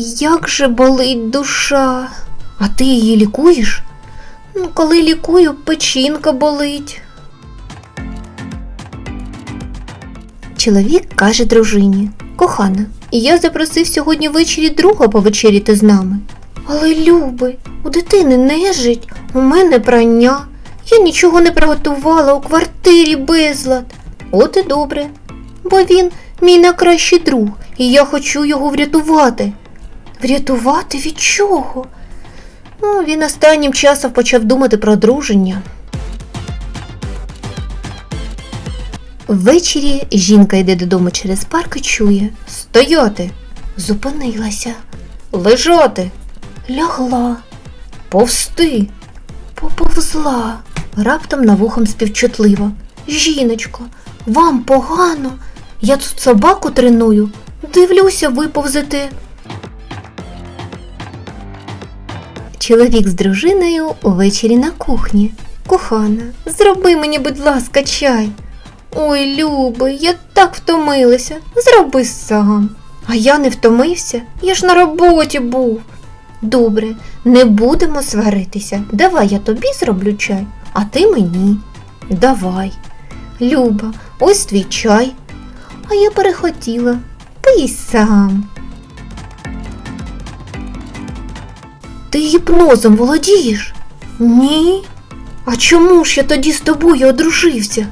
як же болить душа. А ти її лікуєш? Ну, коли лікую, печінка болить. Чоловік каже дружині: Кохана, я запросив сьогодні ввечері друга повечеряти з нами. Але, Люби, у дитини нежить, у мене прання. Я нічого не приготувала у квартирі безлад. От і добре. Бо він мій найкращий друг, і я хочу його врятувати. Врятувати від чого? Ну, він останнім часом почав думати про одруження. Ввечері жінка йде додому через парк і чує Стояти. Зупинилася. Лежати. Лягла. Повсти. Поповзла. Раптом на вухом співчутливо. Жіночко, вам погано. Я тут собаку треную. Дивлюся, ви повзете. Чоловік з дружиною увечері на кухні. Кохана, зроби мені, будь ласка, чай. Ой, Люби, я так втомилася. Зроби сам. А я не втомився, я ж на роботі був. Добре, не будемо сваритися. Давай я тобі зроблю чай, а ти мені. Давай. Люба, ось твій чай. А я перехотіла. Пий сам. Ти гіпнозом володієш? Ні. А чому ж я тоді з тобою одружився?